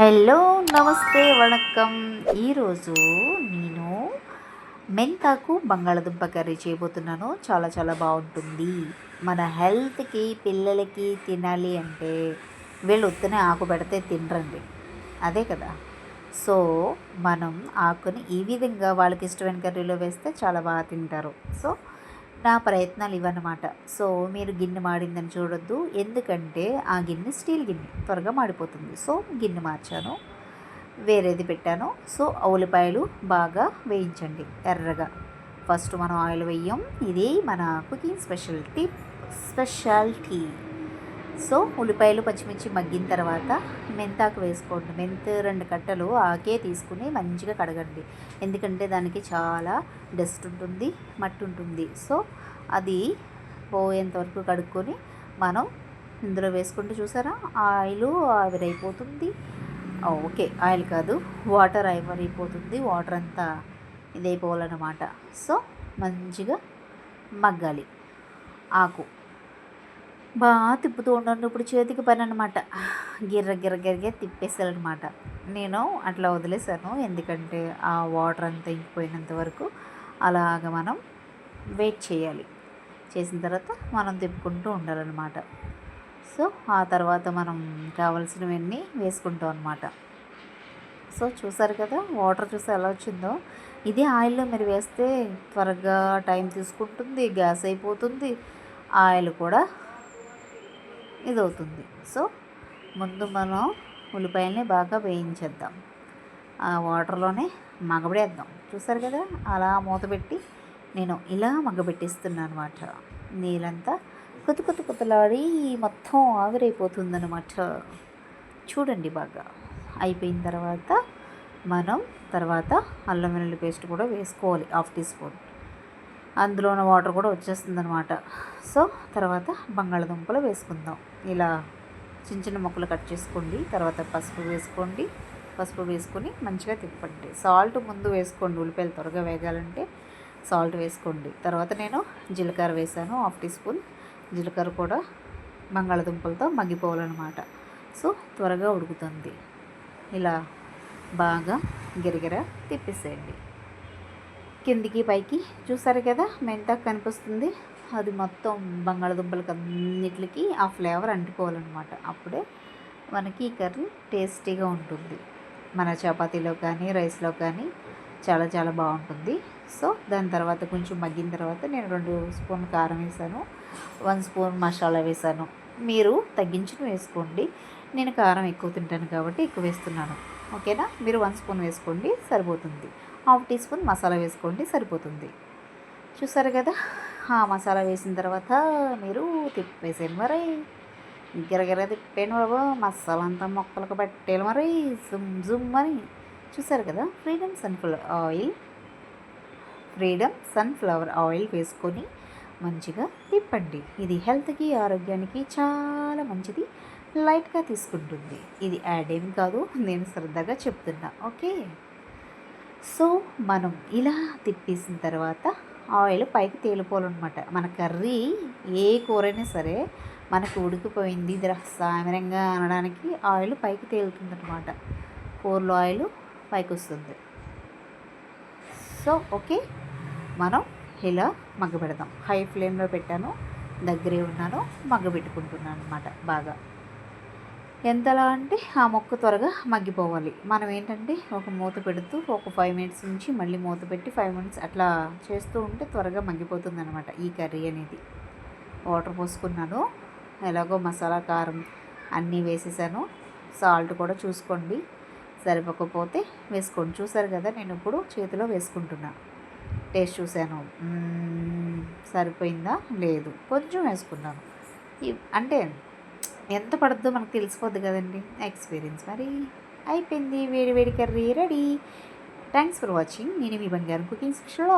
Hello నమస్తే వణకం. ఈరోజు నేను మెంతాకు బంగాళదుంప కర్రీ చేయబోతున్నాను. చాలా చాలా బాగుంటుంది. మన హెల్త్కి పిల్లలకి తినాలి అంటే వీళ్ళు ఉత్తనే ఆకు పెడితే తినరండి. అదే కదా. సో మనం ఆకుని ఈ విధంగా వాళ్ళకి ఇష్టమైన కర్రీలో వేస్తే చాలా బాగా తింటారు. సో నా ప్రయత్నాలు ఇవన్నమాట సో మీరు గిన్నె మాడిందని చూడొద్దు. ఎందుకంటే ఆ గిన్నె స్టీల్ గిన్నె. త్వరగా మాడిపోతుంది. సో గిన్నె మార్చాను. వేరేది పెట్టాను. సో ఉల్లిపాయలు బాగా వేయించండి. ఎర్రగా. ఫస్ట్ మనం ఆయిల్ వేయం. ఇది మన కుకింగ్ స్పెషాలిటీ స్పెషాలిటీ సో ఉల్లిపాయలు పచ్చిమిర్చి మగ్గిన తర్వాత మెంతాకు వేసుకోండి. మెంత రెండు కట్టలు ఆకే తీసుకుని మంచిగా కడగండి. ఎందుకంటే దానికి చాలా డస్ట్ ఉంటుంది మట్టి ఉంటుంది. సో అది పోయేంత వరకు కడుక్కొని మనం ఇందులో వేసుకుంటే చూసారా? ఆయిల్ ఆవిరైపోతుంది. ఓకే ఆయిల్ కాదు వాటర్ ఆవిరైపోతుంది. వాటర్ అంతా ఇదైపోవాలన్నమాట. సో మంచిగా మగ్గాలి. ఆకు. బాగా తిప్పుతూ ఉండండి. ఇప్పుడు చేతికి పని అనమాట గిర్ర గిర్ర గిర్రగా తిప్పేసారనమాట నేను అట్లా వదిలేసాను ఎందుకంటే ఆ వాటర్ అంతా ఇంకిపోయినంత వరకు అలాగ మనం వెయిట్ చేయాలి. చేసిన తర్వాత మనం తిప్పుకుంటూ ఉండాలన్నమాట. సో ఆ తర్వాత మనం కావాల్సినవన్నీ వేసుకుంటాం అనమాట సో చూసారు కదా వాటర్ చూసి ఎలా వచ్చిందో. ఇదే ఆయిల్లో మీరు వేస్తే త్వరగా టైం తీసుకుంటుంది గ్యాస్ అయిపోతుంది. ఆయిల్ కూడా ఇది అవుతుంది సో ముందు మనం ఉల్లిపాయల్ని బాగా వేయించేద్దాం. ఆ వాటర్లోనే మగబడేద్దాం చూసారు కదా? అలా మూత పెట్టి నేను ఇలా మగ్గబెట్టిస్తున్నాను అనమాట నీళ్ళంతా కొత్త కొత్త కొత్తలాడి మొత్తం ఆవిరైపోతుందనమాట చూడండి బాగా. అయిపోయిన తర్వాత మనం తర్వాత అల్లం వెల్లుల్లి పేస్ట్ కూడా వేసుకోవాలి. Half teaspoon. అందులో ఉన్న వాటర్ కూడా వచ్చేస్తుంది అనమాట సో తర్వాత బంగాళదుంపలు వేసుకుందాం. ఇలా చిన్న చిన్న ముక్కలు కట్ చేసుకోండి తర్వాత పసుపు వేసుకోండి. పసుపు వేసుకొని మంచిగా తిప్పండి. సాల్ట్ ముందు వేసుకోండి ఉల్లిపాయలు త్వరగా వేగాలంటే సాల్ట్ వేసుకోండి. తర్వాత నేను జీలకర్ర వేసాను హాఫ్ టీ స్పూన్ జీలకర్ర కూడా బంగాళదుంపలతో మగ్గిపోవాలన్నమాట. సో త్వరగా ఉడుకుతుంది. ఇలా బాగా గిరగిర తిప్పేసేయండి. కిందికి పైకి చూసారు కదా మెంతాకు కనిపిస్తుంది. అది మొత్తం బంగాళదుంపలకి అన్నిటికి ఆ ఫ్లేవర్ అంటుకోవాలన్నమాట. అప్పుడే మనకి ఈ కర్రీ టేస్టీగా ఉంటుంది. మన చపాతీలో కానీ రైస్లో కానీ చాలా చాలా బాగుంటుంది. సో దాని తర్వాత కొంచెం మగ్గిన తర్వాత నేను రెండు స్పూన్ కారం వేసాను వన్ స్పూన్ మసాలా వేసాను. మీరు తగ్గించిన వేసుకోండి. నేను కారం ఎక్కువ తింటాను కాబట్టి ఎక్కువ వేస్తున్నాను. ఓకేనా? మీరు వన్ స్పూన్ వేసుకోండి సరిపోతుంది. హాఫ్ టీ స్పూన్ మసాలా వేసుకోండి సరిపోతుంది. చూసారు కదా? ఆ మసాలా వేసిన తర్వాత మీరు తిప్పేసాను మరి. గిరగిర తిప్పాను బాబు. మసాలా అంతా మొక్కలకు పెట్టేయాలి మరి. జుమ్ జుమ్ అని. చూసారు కదా? Freedom sunflower oil. Freedom sunflower oil వేసుకొని మంచిగా తిప్పండి. ఇది హెల్త్కి ఆరోగ్యానికి చాలా మంచిది. లైట్గా తీసుకుంటుంది. ఇది యాడ్ ఏమి కాదు నేను సరదాగా చెప్తున్నా ఓకే? సో మనం ఇలా తిప్పేసిన తర్వాత ఆయిల్ పైకి తేలిపోవాలన్నమాట. మన కర్రీ ఏ కూరైనా సరే మనకు ఉడికిపోయింది ఇది సామరంగా అనడానికి ఆయిల్ పైకి తేలుతుందన్నమాట. కూరలో ఆయిల్ పైకి వస్తుంది. So okay? మనం ఇలా మగ్గబెడదాం. హై ఫ్లేమ్లో పెట్టాను దగ్గరే ఉన్నాను మగ్గబెట్టుకుంటున్నాను అనమాట బాగా. ఎంతలా అంటే ఆ మొక్క త్వరగా మగ్గిపోవాలి. మనం ఏంటంటే ఒక మూత పెడుతూ ఒక ఫైవ్ మినిట్స్ నుంచి మళ్ళీ మూత పెట్టి ఫైవ్ మినిట్స్ అట్లా చేస్తూ ఉంటే త్వరగా మగ్గిపోతుంది అనమాట ఈ కర్రీ అనేది. వాటర్ పోసుకున్నాను ఎలాగో మసాలా కారం అన్నీ వేసేసాను. సాల్ట్ కూడా చూసుకోండి. సరిపోకపోతే వేసుకోండి. చూసారు కదా నేను ఇప్పుడు చేతిలో వేసుకుంటున్నా. టేస్ట్ చూశాను. సరిపోయిందా? లేదు. కొంచెం వేసుకున్నాను. అంటే ఎంత పడుతుందో మనకు తెలిసిపోద్ది కదండి. ఎక్స్పీరియన్స్ మరి. అయిపోయింది. వేడి వేడి curry ready. Thanks for watching నేను మీ బంగారం కుకింగ్ స్పెషల్